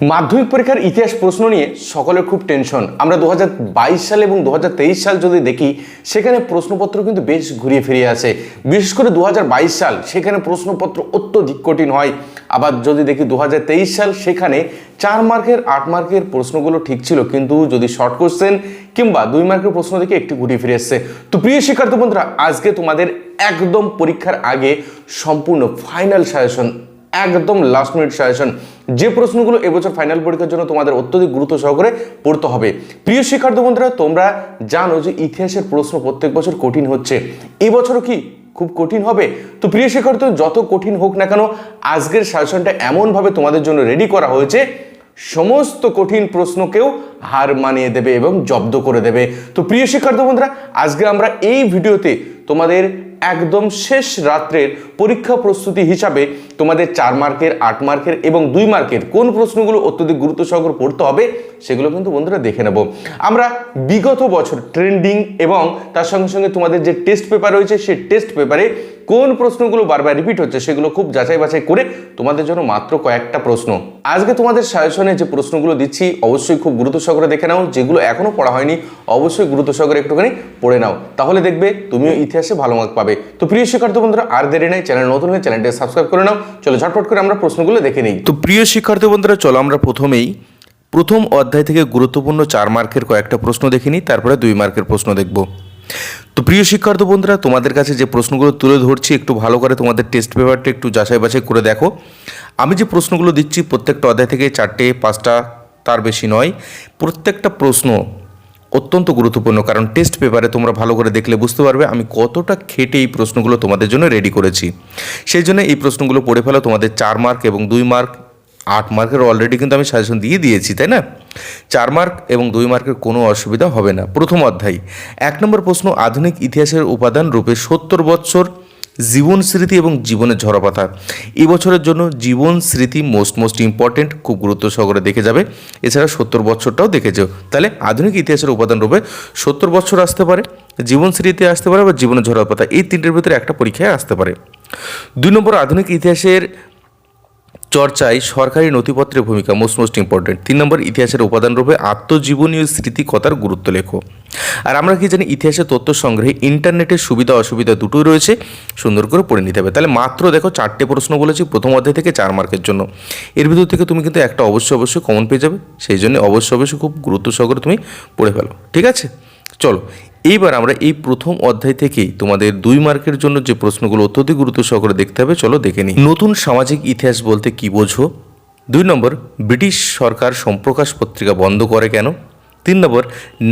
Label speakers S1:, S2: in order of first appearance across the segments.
S1: মাধ্যমিক পরীক্ষার ইতিহাস প্রশ্ন নিয়ে সকলের খুব টেনশন। আমরা দু হাজার বাইশ সাল এবং দু হাজার তেইশ সাল যদি দেখি, সেখানে প্রশ্নপত্র কিন্তু বেশ ঘুরিয়ে ফিরিয়ে আছে বিশেষ করে দু হাজার বাইশ সাল, সেখানে প্রশ্নপত্র অত্যধিক কঠিন হয়। আবার যদি দেখি দু হাজার তেইশ সাল, সেখানে চার মার্কের, আট মার্কের প্রশ্নগুলো ঠিক ছিল। কিন্তু যদি শর্ট কোশ্চেন কিংবা দুই মার্কের প্রশ্ন দেখে একটু ঘুরিয়ে ফিরে এসছে তো প্রিয় শিক্ষার্থী বন্ধুরা, আজকে তোমাদের একদম পরীক্ষার আগে সম্পূর্ণ ফাইনাল সাজেশন একদম লাস্ট মিনিট সাজেশন যে প্রশ্নগুলো এবছর ফাইনাল পরীক্ষার জন্য তোমাদের অত্যধিক গুরুত্ব সহকারে পড়তে হবে। প্রিয় শিক্ষার্থী বন্ধুরা, তোমরা জানো যে ইতিহাসের প্রশ্ন প্রত্যেক বছর কঠিন হচ্ছে। এবছরও কি খুব কঠিন হবে? তো প্রিয় শিক্ষার্থী, যত কঠিন হোক না কেন, আজকের সাজেশনটা এমনভাবে তোমাদের জন্য রেডি করা হয়েছে, সমস্ত কঠিন প্রশ্নকেও হার মানিয়ে দেবে এবং জব্দ করে দেবে। তো প্রিয় শিক্ষার্থী বন্ধুরা, আজকে আমরা এই ভিডিওতে তোমাদের একদম শেষ রাত্রের পরীক্ষা প্রস্তুতি হিসাবে তোমাদের চার মার্কের, আট মার্কের এবং দুই মার্কের কোন প্রশ্নগুলো অত্যধিক গুরুত্ব সহকারে পড়তে হবে সেগুলো কিন্তু বন্ধুরা দেখে নেব। আমরা বিগত বছর ট্রেন্ডিং এবং তার সঙ্গে সঙ্গে তোমাদের যে টেস্ট পেপার রয়েছে সেই টেস্ট পেপারে কোন প্রশ্নগুলো বারবার রিপিট হচ্ছে সেগুলো খুব যাচাই বাছাই করে তোমাদের জন্য মাত্র কয়েকটা প্রশ্ন। আজকে তোমাদের সাজেশনে যে প্রশ্নগুলো দিচ্ছি অবশ্যই খুব গুরুত্ব সহকারে দেখে নাও, যেগুলো এখনও পড়া হয়নি অবশ্যই গুরুত্ব সহকারে একটুখানি পড়ে নাও। তাহলে দেখবে তুমিও ইতিহাসে ভালো মার্ক পাবে। তো প্রিয় শিক্ষার্থী বন্ধুরা, আর দেরি নেই, চ্যানেল নতুন হয়ে চ্যানেলটি সাবস্ক্রাইব করে নাও। চলো ঝটপট করে আমরা প্রশ্নগুলো দেখে নিই।
S2: তো প্রিয় শিক্ষার্থী বন্ধুরা, চলো আমরা প্রথমেই প্রথম অধ্যায় থেকে গুরুত্বপূর্ণ চার মার্কের কয়েকটা প্রশ্ন দেখে নিই, তারপরে দুই মার্কের প্রশ্ন দেখব। তো প্রিয় শিক্ষার্থী বন্ধুরা, তোমাদের কাছে যে প্রশ্নগুলো তুলে ধরছি, একটু ভালো করে তোমাদের টেস্ট পেপারটা একটু যাচাই বাছাই করে দেখো। আমি যে প্রশ্নগুলো দিচ্ছি, প্রত্যেকটা অধ্যায় থেকে চারটে, পাঁচটা, তার বেশি নয়। প্রত্যেকটা প্রশ্ন অত্যন্ত গুরুত্বপূর্ণ, কারণ টেস্ট পেপারে তোমরা ভালো করে দেখলে বুঝতে পারবে আমি কতটা খেটে এই প্রশ্নগুলো তোমাদের জন্য রেডি করেছি। সেই জন্য এই প্রশ্নগুলো পড়ে ফেলো, তোমাদের চার মার্ক এবং দুই মার্ক আট মার্কের অলরেডি কিন্তু আমি সাজেশন দিয়ে দিয়েছি, তাই না? চার মার্ক এবং দুই মার্কের কোনো অসুবিধা হবে না। প্রথম অধ্যায়, এক নম্বর প্রশ্ন, আধুনিক ইতিহাসের উপাদান রূপে সত্তর বৎসর জীবন স্মৃতি এবং জীবনের ঝরাপাতা এবছরের বছরের জন্য জীবন স্মৃতি মোস্ট মোস্ট ইম্পর্টেন্ট খুব গুরুত্ব সহকারে দেখে যাবে। এছাড়া সত্তর বছরটাও দেখে যাও তাহলে আধুনিক ইতিহাসের উপাদান রূপে সত্তর বছর আসতে পারে, জীবন স্মৃতি আসতে পারে বা জীবনের ঝরাপাতা এই তিনটের ভিতরে একটা পরীক্ষায় আসতে পারে। দুই নম্বর, আধুনিক ইতিহাসের চর্চায় সরকারি নথিপত্রের ভূমিকা মোস্ট মোস্ট ইম্পর্টেন্ট তিন নম্বর, ইতিহাসের উপাদান রূপে আত্মজীবনী ও স্মৃতিকথার গুরুত্ব লেখো। আর আমরা কি জানি ইতিহাসের তথ্য সংগ্রহে ইন্টারনেটের সুবিধা অসুবিধা দুটোই রয়েছে, সুন্দর করে পড়ে নিতে হবে। তাহলে মাত্র দেখো চারটে প্রশ্ন বলেছি প্রথম অধ্যায় থেকে চার মার্কের জন্য। এর ভিতর থেকে তুমি কিন্তু একটা অবশ্যই অবশ্যই কমন পেয়ে যাবে। সেই জন্য অবশ্যই অবশ্যই খুব গুরুত্ব সহকারে তুমি পড়ে ফেলো। ঠিক আছে? চলো এইবার আমরা এই প্রথম অধ্যায় থেকেই তোমাদের দুই মার্কের জন্য যে প্রশ্নগুলো অত্যধিক গুরুত্ব সহকারে দেখতে হবে, চলো দেখে নিই। নতুন সামাজিক ইতিহাস বলতে কি বোঝো? দুই নম্বর, ব্রিটিশ সরকার সম্প্রকাশ পত্রিকা বন্ধ করে কেন? তিন নম্বর,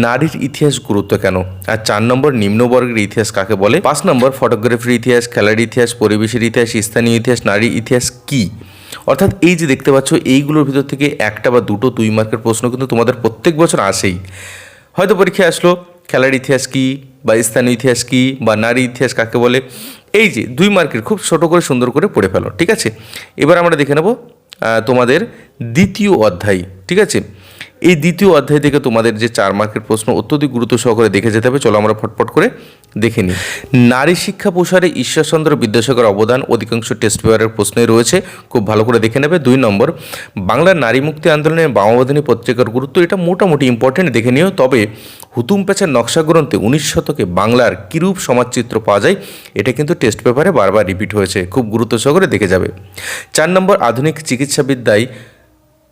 S2: নারীর ইতিহাস গুরুত্ব কেন? আর চার নম্বর, নিম্নবর্গের ইতিহাস কাকে বলে? পাঁচ নম্বর, ফটোগ্রাফির ইতিহাস, খেলার ইতিহাস, পরিবেশের ইতিহাস, স্থানীয় ইতিহাস, নারীর ইতিহাস কি? অর্থাৎ এই যে দেখতে পাচ্ছ, এইগুলোর ভিতর থেকে একটা বা দুটো দুই মার্কের প্রশ্ন কিন্তু তোমাদের প্রত্যেক বছর আসেই। হয়তো পরীক্ষায় আসলো খেলার ইতিহাস কী বা স্থানীয় ইতিহাস কী বা নারী ইতিহাস কাকে বলে? এই যে দুই মার্কের খুব ছোটো করে সুন্দর করে পড়ে ফেলো, ঠিক আছে? এবার আমরা দেখে নেব তোমাদের দ্বিতীয় অধ্যায়, ঠিক আছে? এই দ্বিতীয় অধ্যায় থেকে তোমাদের যে চার মার্কের প্রশ্ন অত্যধিক গুরুত্ব সহকারে দেখে যেতে হবে, চলো আমরা ফটফট করে দেখে নিই। নারী শিক্ষা প্রসারে ঈশ্বরচন্দ্র বিদ্যাসাগর অবদান অধিকাংশ টেস্ট পেপারের প্রশ্নে রয়েছে, খুব ভালো করে দেখে নেবে। দুই নম্বর, বাংলার নারী মুক্তি আন্দোলনে বামাবাদিনী পত্রিকার গুরুত্ব এটা মোটামুটি ইম্পর্টেন্ট দেখে নিও। তবে হুতুম পেঁচার নকশা গ্রন্থে উনিশ শতকে বাংলার কিরূপ সমাজচিত্র পাওয়া যায়, এটা কিন্তু টেস্ট পেপারে বারবার রিপিট হয়েছে, খুব গুরুত্ব সহকারে দেখে যাবে। চার নম্বর, আধুনিক চিকিৎসাবিদ্যায়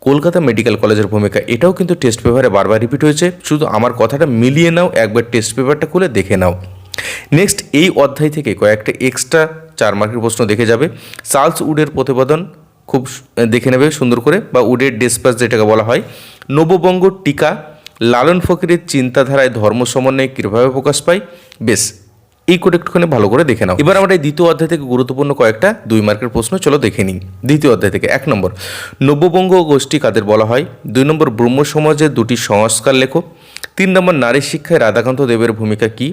S2: কলকাতা মেডিকেল কলেজের ভূমিকা, এটাও কিন্তু টেস্ট পেপারে বারবার রিপিট হয়েছে। শুধু আমার কথাটা মিলিয়ে নাও, একবার টেস্ট পেপারটা খুলে দেখে নাও। নেক্সট এই অধ্যায় থেকে কয়েকটা এক্সট্রা চার মার্কের প্রশ্ন দেখে যাবে। চার্লস উডের প্রতিবেদন খুব দেখে নেবে, সুন্দর করে, বা উডের ডেসপাস যেটাকে বলা হয়। নববঙ্গ টিকা, লালন ফকিরের চিন্তাধারায় ধর্ম সমন্বয়ে কীভাবে প্রকাশ পায়? বেশ এই কোড একটুখানি ভালো করে দেখে নাও। এবার আমরা এই দ্বিতীয় অধ্যায় থেকে গুরুত্বপূর্ণ কয়েকটা দুই মার্কের প্রশ্ন, চলো দেখে নিই। দ্বিতীয় অধ্যায় থেকে এক নম্বর। নব্যবঙ্গ গোষ্ঠী কাদের বলা হয়? দুই নম্বর, ব্রহ্ম সমাজের দুটি সংস্কার লেখো। তিন নম্বর, নারী শিক্ষায় রাধাকান্ত দেবের ভূমিকা কি?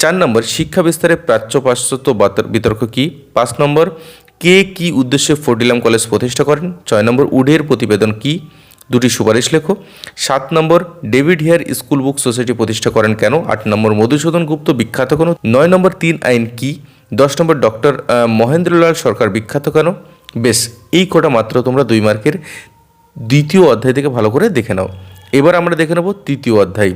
S2: চার নম্বর, শিক্ষা বিস্তারে প্রাচ্য পাশ্চাত্য বিতর্ক কি? পাঁচ নম্বর, কে কি উদ্দেশ্যে ফোর্ডিলাম কলেজ প্রতিষ্ঠা করেন? ছয় নম্বর, উডের প্রতিবেদন কি? দুটি সুপারিশ লেখো। সাত number, David Hare school book society প্রতিষ্ঠা করেন কেন? আট নম্বর, মধুসূদন গুপ্ত বিখ্যাত কেন? নয় নম্বর, তিন আইন কি? দশ নম্বর, ডক্টর মহেন্দ্রলাল সরকার বিখ্যাত কেন? বেশ, এই কটা মাত্র তোমরা দুই মার্কের দ্বিতীয় অধ্যায় থেকে ভালো করে দেখে নাও। এবার আমরা দেখে নেব তৃতীয় অধ্যায়।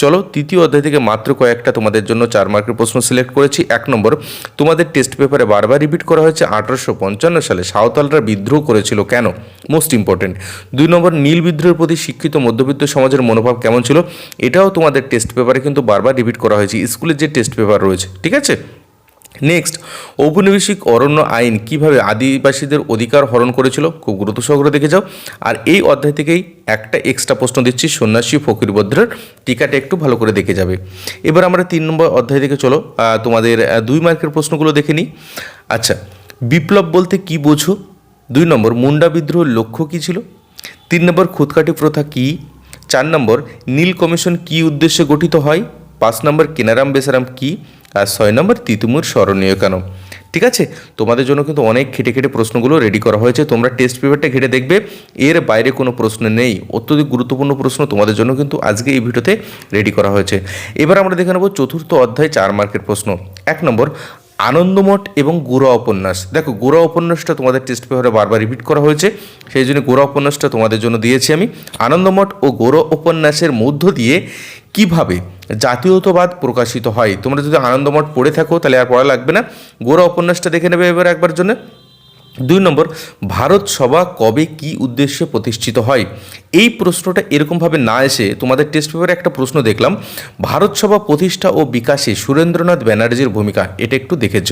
S2: চলো তৃতীয় অধ্যায় থেকে মাত্র কয়েকটা তোমাদের জন্য চার মার্কের প্রশ্ন সিলেক্ট করেছি। এক নম্বর, তোমাদের টেস্ট পেপারে বারবার রিপিট করা হয়েছে আঠারোশো পঞ্চান্ন সালে। সাঁওতালরা বিদ্রোহ করেছিল কেন? মোস্ট ইম্পর্টেন্ট দুই নম্বর, নীল বিদ্রোহের প্রতি শিক্ষিত মধ্যবিত্ত সমাজের মনোভাব কেমন ছিল? এটাও তোমাদের টেস্ট পেপারে কিন্তু বারবার রিপিট করা হয়েছে। স্কুলের যে টেস্ট পেপার রয়েছে, ঠিক আছে? নেক্সট ঔপনিবেশিক অরণ্য আইন কীভাবে আদিবাসীদের অধিকার হরণ করেছিল খুব গুরুত্ব সহকারে দেখে যাও। আর এই অধ্যায় থেকেই একটা এক্সট্রা প্রশ্ন দিচ্ছি, সন্ন্যাসী ফকিরবদ্রের। টিকাটা একটু ভালো করে দেখে যাবে। এবার আমরা তিন নম্বর অধ্যায় থেকে চলো তোমাদের দুই মার্কের প্রশ্নগুলো দেখে নিই। আচ্ছা বিপ্লব বলতে কি বোঝো? দুই নম্বর, মুন্ডা বিদ্রোহের লক্ষ্য কী ছিল? তিন নম্বর খুদকাটি প্রথা কী? চার নম্বর, নীল কমিশন কী উদ্দেশ্যে গঠিত হয়? পাঁচ নম্বর, কেনারাম বেসারাম কী? আর ছয় নম্বর, তিতুমুর স্মরণীয় কেন? ঠিক আছে? তোমাদের জন্য কিন্তু অনেক খেটে খেটে প্রশ্নগুলো রেডি করা হয়েছে। তোমরা টেস্ট পেপারটা ঘেটে দেখবে। এর বাইরে কোনো প্রশ্ন নেই। অত্যধিক গুরুত্বপূর্ণ প্রশ্ন তোমাদের জন্য কিন্তু আজকে এই ভিডিওতে রেডি করা হয়েছে। এবার আমরা দেখে নেব চতুর্থ অধ্যায় চার মার্কের প্রশ্ন। এক নম্বর আনন্দমঠ এবং গোড়া উপন্যাস। দেখো, গোড়া উপন্যাসটা তোমাদের টেস্ট পেপারে বারবার রিপিট করা হয়েছে, সেই জন্য গোড়া উপন্যাসটা তোমাদের জন্য দিয়েছি আমি। আনন্দমঠ ও গোড়া উপন্যাসের মধ্য দিয়ে কীভাবে জাতীয়তাবাদ প্রকাশিত হয়? তোমরা যদি আনন্দমঠ পড়ে থাকো, তাহলে আর পড়া লাগবে না। গোড়া উপন্যাসটা দেখে নেবে এবার একবার জন্য। দুই নম্বর, ভারত সভা কবে কি উদ্দেশ্যে প্রতিষ্ঠিত হয়? এই প্রশ্নটা এরকমভাবে না এসে তোমাদের টেস্ট পেপারে একটা প্রশ্ন দেখলাম। ভারত সভা প্রতিষ্ঠা ও বিকাশে সুরেন্দ্রনাথ ব্যানার্জির ভূমিকা, এটা একটু দেখেছ?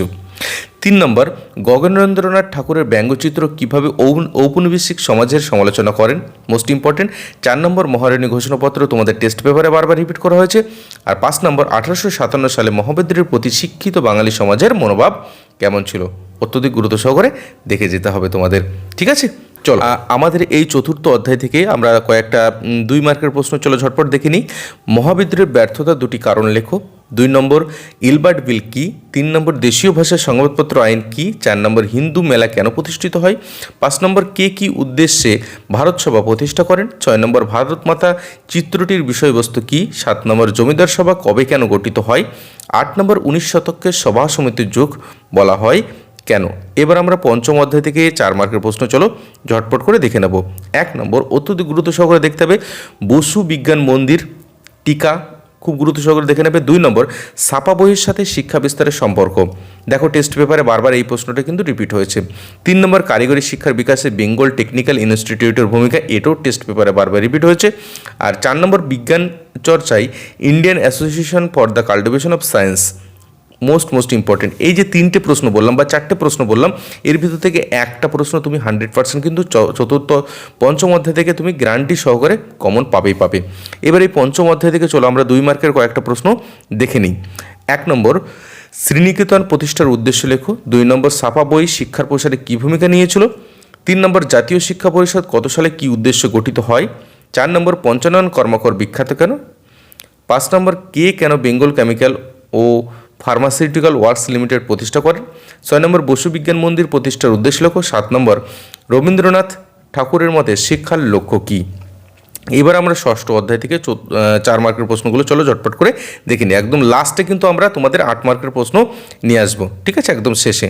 S2: তিন নম্বর, গগনেন্দ্রনাথ ঠাকুরের ব্যঙ্গচিত্র কীভাবে ঔপনিবেশিক সমাজের সমালোচনা করেন? মোস্ট ইম্পর্টেন্ট চার নম্বর, মহারানী ঘোষণাপত্র তোমাদের টেস্ট পেপারে বারবার রিপিট করা হয়েছে। আর পাঁচ নম্বর, আঠারোশো সাতান্ন সালে মহাবিদ্রের প্রতি শিক্ষিত বাঙালি সমাজের মনোভাব কেমন ছিল? অত্যধিক গুরুত্ব সহকারে দেখে যেতে হবে তোমাদের। ঠিক আছে? চলো। আমাদের এই চতুর্থ অধ্যায় থেকে আমরা কয়েকটা দুই মার্কের প্রশ্ন চলো ঝটপট দেখে নিই। মহাবিদ্রের ব্যর্থতা দুটি কারণ লেখো। দুই নম্বর, ইলবার্ট বিল কি? তিন নম্বর, দেশীয় ভাষার সংবাদপত্র আইন কি? চার নম্বর, হিন্দু মেলা কেন প্রতিষ্ঠিত হয়? পাঁচ নম্বর, কে কি উদ্দেশ্যে ভারত সভা প্রতিষ্ঠা করেন? ছয় নম্বর, ভারত মাতা চিত্রটির বিষয়বস্তু কি? সাত নম্বর, জমিদার সভা কবে কেন গঠিত হয়? আট নম্বর, উনিশ শতকের সভা সমিতির যুগ বলা হয় কেন? এবার আমরা পঞ্চম অধ্যায় থেকে চার মার্কের প্রশ্ন চলো, ঝটপট করে দেখে নেব। এক নম্বর, অত্যধিক গুরুত্ব সহকারে দেখতে হবে, বসু বিজ্ঞান মন্দির টিকা খুব গুরুত্ব সহকারে দেখে নেবে। দুই নম্বর, ছাপা বইয়ের সাথে শিক্ষা বিস্তারের সম্পর্ক। দেখো টেস্ট পেপারে বারবার এই প্রশ্নটা কিন্তু রিপিট হয়েছে। তিন নম্বর, কারিগরি শিক্ষার বিকাশে বেঙ্গল টেকনিক্যাল ইনস্টিটিউটের ভূমিকা, এটাও টেস্ট পেপারে বারবার রিপিট হয়েছে। আর চার নম্বর, বিজ্ঞান চর্চায় Indian association for the cultivation of science most most important এই যে তিনটে প্রশ্ন বললাম বা চারটে প্রশ্ন বললাম, এর ভিতর থেকে একটা প্রশ্ন তুমি হান্ড্রেড পার্সেন্ট কিন্তু চতুর্থ, পঞ্চম অধ্যায় থেকে তুমি গ্যারান্টি সহকারে কমন পাবেই, পাবে। এবার এই পঞ্চম অধ্যায় থেকে চলো, আমরা দুই মার্কের কয়েকটা প্রশ্ন দেখে নিই। এক নম্বর, শ্রীনিকেতন প্রতিষ্ঠার উদ্দেশ্য লেখো। দুই নম্বর, সাপা বই শিক্ষার প্রসারে কী ভূমিকা নিয়েছিল? তিন নম্বর, জাতীয় শিক্ষা পরিষদ কত সালে কী উদ্দেশ্য গঠিত হয়? চার নম্বর, পঞ্চানন কর্মকর বিখ্যাত কেন? পাঁচ নম্বর, কে কেন বেঙ্গল কেমিক্যাল ও ফার্মাসিউটিক্যাল ওয়ার্কস লিমিটেড প্রতিষ্ঠা করেন। ছয় নম্বর বসু বিজ্ঞান মন্দির প্রতিষ্ঠার উদ্দেশ্য লক্ষ্য। সাত নম্বর রবীন্দ্রনাথ ঠাকুরের মতে শিক্ষার লক্ষ্য কী? এবার আমরা ষষ্ঠ অধ্যায় থেকে চার মার্কের প্রশ্নগুলো চলো ঝটপট করে দেখে নিই। একদম লাস্টে কিন্তু আমরা তোমাদের আট মার্কের প্রশ্ন নিয়ে আসব, ঠিক আছে? একদম শেষে।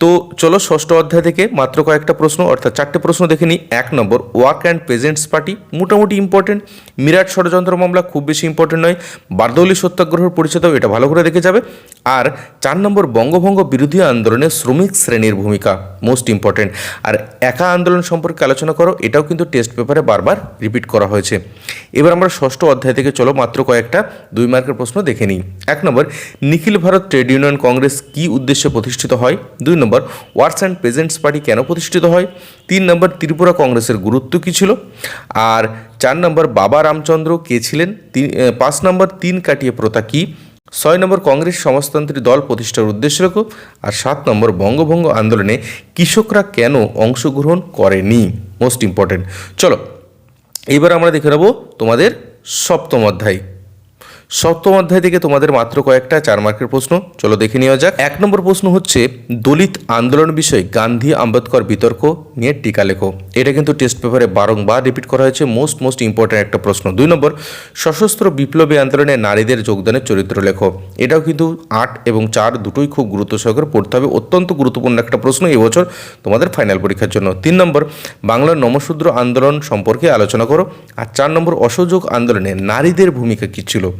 S2: তো চলো ষষ্ঠ অধ্যায় থেকে মাত্র কয়েকটা প্রশ্ন, অর্থাৎ চারটে প্রশ্ন দেখে নিই। এক number work and presents party মোটামুটি ইম্পর্টেন্ট মিরাট ষড়যন্ত্র মামলা খুব বেশি ইম্পর্টেন্ট নয়। বারদৌলি সত্যাগ্রহের পরিচয়টাও এটা ভালো করে দেখে যাবে। আর চার নম্বর, বঙ্গভঙ্গ বিরোধী আন্দোলনে শ্রমিক শ্রেণির ভূমিকা মোস্ট ইম্পর্টেন্ট আর একা আন্দোলন সম্পর্কে আলোচনা করো, এটাও কিন্তু টেস্ট পেপারে বারবার রিপিট করা হয়েছে। এবার আমরা ষষ্ঠ অধ্যায় থেকে চলো, মাত্র কয়েকটা দুই মার্কের প্রশ্ন দেখে নিই। এক number, Nikhil Bharat trade union congress কী উদ্দেশ্যে প্রতিষ্ঠিত হয়? দুই number works and presents party কেন প্রতিষ্ঠিত হয়? তিন নম্বর, ত্রিপুরা কংগ্রেসের গুরুত্ব কী ছিল? আর চার নম্বর, বাবা রামচন্দ্র কে ছিলেন? তিন পাঁচ নম্বর, তিন কাটিয়ে প্রথা কী? ছয় নম্বর, কংগ্রেস সমাজতান্ত্রিক দল প্রতিষ্ঠার উদ্দেশ্য লক্ষ্য আর সাত নম্বর, বঙ্গভঙ্গ আন্দোলনে কৃষকরা কেন অংশগ্রহণ করেনি? মোস্ট ইম্পর্টেন্ট চলো এবার আমরা দেখে নেব তোমাদের সপ্তম অধ্যায়। সপ্তম অধ্যায় থেকে তোমাদের মাত্র কয়েকটা চার মার্কের প্রশ্ন। চলো দেখে নেওয়া যাক। এক নম্বর প্রশ্ন হচ্ছে, দলিত আন্দোলন বিষয়ে গান্ধী আম্বেদকর বিতর্ক নিয়ে টিকা লেখো। এটা কিন্তু টেস্ট পেপারে বারংবার রিপিট করা হয়েছে, মোস্ট মোস্ট ইম্পর্ট্যান্ট একটা প্রশ্ন। দুই নম্বর, সশস্ত্র বিপ্লবী আন্দোলনে নারীদের যোগদানের চরিত্র লেখো। এটাও কিন্তু আট এবং চার দুটোই খুব গুরুত্ব সহকারে পড়তে হবে। অত্যন্ত গুরুত্বপূর্ণ একটা প্রশ্ন এবছর তোমাদের ফাইনাল পরীক্ষার জন্য। তিন নম্বর, বাংলার নমশূদ্র আন্দোলন সম্পর্কে আলোচনা করো। আর চার নম্বর, অসহযোগ আন্দোলনে নারীদের ভূমিকা কী ছিল?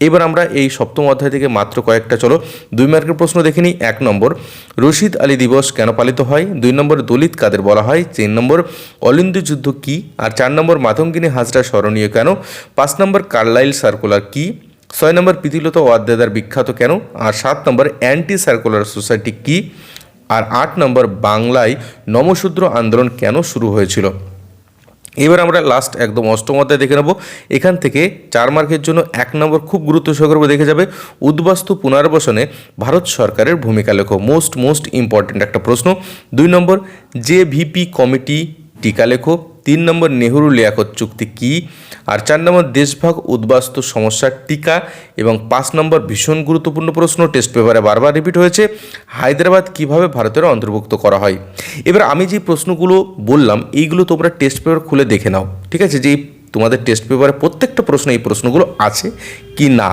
S2: এবার আমরা এই সপ্তম অধ্যায় থেকে মাত্র কয়েকটা চলো। দুই মার্কের প্রশ্ন দেখে নিই। এক নম্বর, রশিদ আলী দিবস কেন পালিত হয়? দুই নম্বর, দলিত কাদের বলা হয়? তিন নম্বর, অলিন্দ যুদ্ধ কী? আর চার নম্বর, মাতঙ্গিনী হাজরা স্মরণীয় কেন? পাঁচ নম্বর, কার্লাইল সার্কুলার কী? ছয় নম্বর প্রীতিলতা ওয়াদ্দেদার বিখ্যাত কেন? আর সাত নম্বর অ্যান্টি সার্কুলার সোসাইটি কি? আর আট নম্বর বাংলায় নমশূদ্র আন্দোলন কেন শুরু হয়েছিল? এবার আমরা লাস্ট একদম অষ্টম অধ্যায় দেখে নেব। এখান থেকে চার মার্কের জন্য এক নম্বর খুব গুরুত্ব সহকারে দেখে যাবে। উদ্বাস্তু পুনর্বাসনে ভারত সরকারের ভূমিকা লেখো। মোস্ট মোস্ট ইম্পর্ট্যান্ট একটা প্রশ্ন। দুই নম্বর যে ভিপি কমিটি টিকা লেখো। তিন নম্বর নেহরু লিয়াকত চুক্তি কী? আর চার নম্বর দেশভাগ উদ্বাস্তু সমস্যার টিকা এবং পাঁচ নম্বর ভীষণ গুরুত্বপূর্ণ প্রশ্ন টেস্ট পেপারে বারবার রিপিট হয়েছে। হায়দ্রাবাদ কীভাবে ভারতের অন্তর্ভুক্ত করা হয়? এবার আমি যে প্রশ্নগুলো বললাম, এইগুলো তোমরা টেস্ট পেপার খুলে দেখে নাও, ঠিক আছে? যে তোমাদের টেস্ট পেপারে প্রত্যেকটা প্রশ্ন এই প্রশ্নগুলো আছে কি না?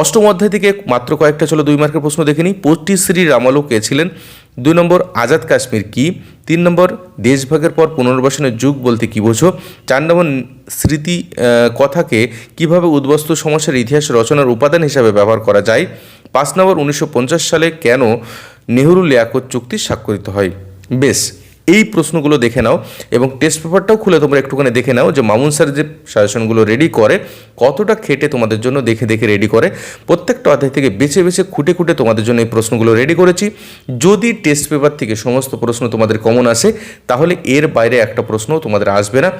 S2: অষ্টম অধ্যায় থেকে মাত্র কয়েকটা চলো দুই মার্কের প্রশ্ন দেখে নিই। পট্টিশ্রী রামালো কে ছিলেন? দুই নম্বর আজাদ কাশ্মীর কি? তিন নম্বর দেশভাগের পর পুনর্বাসনের যুগ বলতে কী বোঝো? চার নম্বর স্মৃতি কথাকে কীভাবে উদ্বস্তু সমস্যার ইতিহাস রচনার উপাদান হিসাবে ব্যবহার করা যায়? পাঁচ নম্বর উনিশশো পঞ্চাশ সালে কেন নেহরু লিয়াকত চুক্তি স্বাক্ষরিত হয়? বেশ এই প্রশ্নগুলো দেখে নাও এবং টেস্ট পেপারটাও খুলে তোমরা একটুখানি দেখে নাও যে মামুন স্যার যে সাজেশনগুলো রেডি করে, কতটা খেটে তোমাদের জন্য দেখে দেখে রেডি করে। প্রত্যেকটা অধ্যায় থেকে বেছে বেছে খুঁটে খুঁটে তোমাদের জন্য এই প্রশ্নগুলো রেডি করেছি। যদি টেস্ট পেপার থেকে সমস্ত প্রশ্ন তোমাদের কমন আসে, তাহলে এর বাইরে একটা প্রশ্নও তোমাদের আসবে না।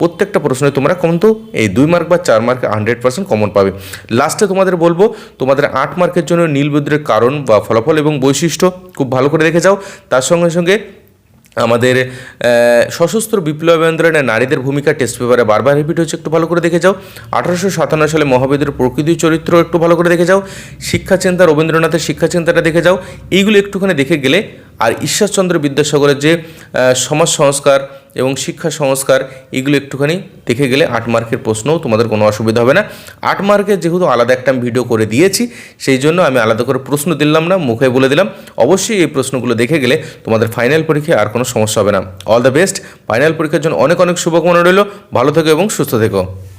S2: প্রত্যেকটা প্রশ্নে তোমরা কিন্তু এই দুই মার্ক বা চার মার্কে হান্ড্রেড পার্সেন্ট কমন পাবে। লাস্টে তোমাদের বলব, তোমাদের আট মার্কের জন্য নীলবিদ্রের কারণ বা ফলাফল এবং বৈশিষ্ট্য খুব ভালো করে দেখে যাও। তার সঙ্গে সঙ্গে আমাদের সশস্ত্র বিপ্লব আন্দোলনে নারীদের ভূমিকা টেস্ট পেপারে বারবার রিপিট হচ্ছে একটু ভালো করে দেখে যাও। আঠারোশো সাতান্ন সালে মহাবেদের প্রকৃতি চরিত্র একটু ভালো করে দেখে যাও। শিক্ষা চিন্তা রবীন্দ্রনাথের শিক্ষা চিন্তাটা দেখে যাও। এইগুলো একটুখানি দেখে গেলে আর ঈশ্বরচন্দ্র বিদ্যাসাগরের যে সমাজ সংস্কার এবং শিক্ষা সংস্কার, এগুলো একটুখানি দেখে গেলে আট মার্কের প্রশ্নও তোমাদের কোনো অসুবিধা হবে না। আট মার্কের যেহেতু আলাদা একটা ভিডিও করে দিয়েছি, সেই জন্য আমি আলাদা করে প্রশ্ন দিলাম না, মুখে বলে দিলাম। অবশ্যই এই প্রশ্নগুলো দেখে গেলে তোমাদের ফাইনাল পরীক্ষায় আর কোনো সমস্যা হবে না। অল দ্য বেস্ট ফাইনাল পরীক্ষার জন্য অনেক অনেক শুভকামনা রইল। ভালো থেকো এবং সুস্থ থেকো।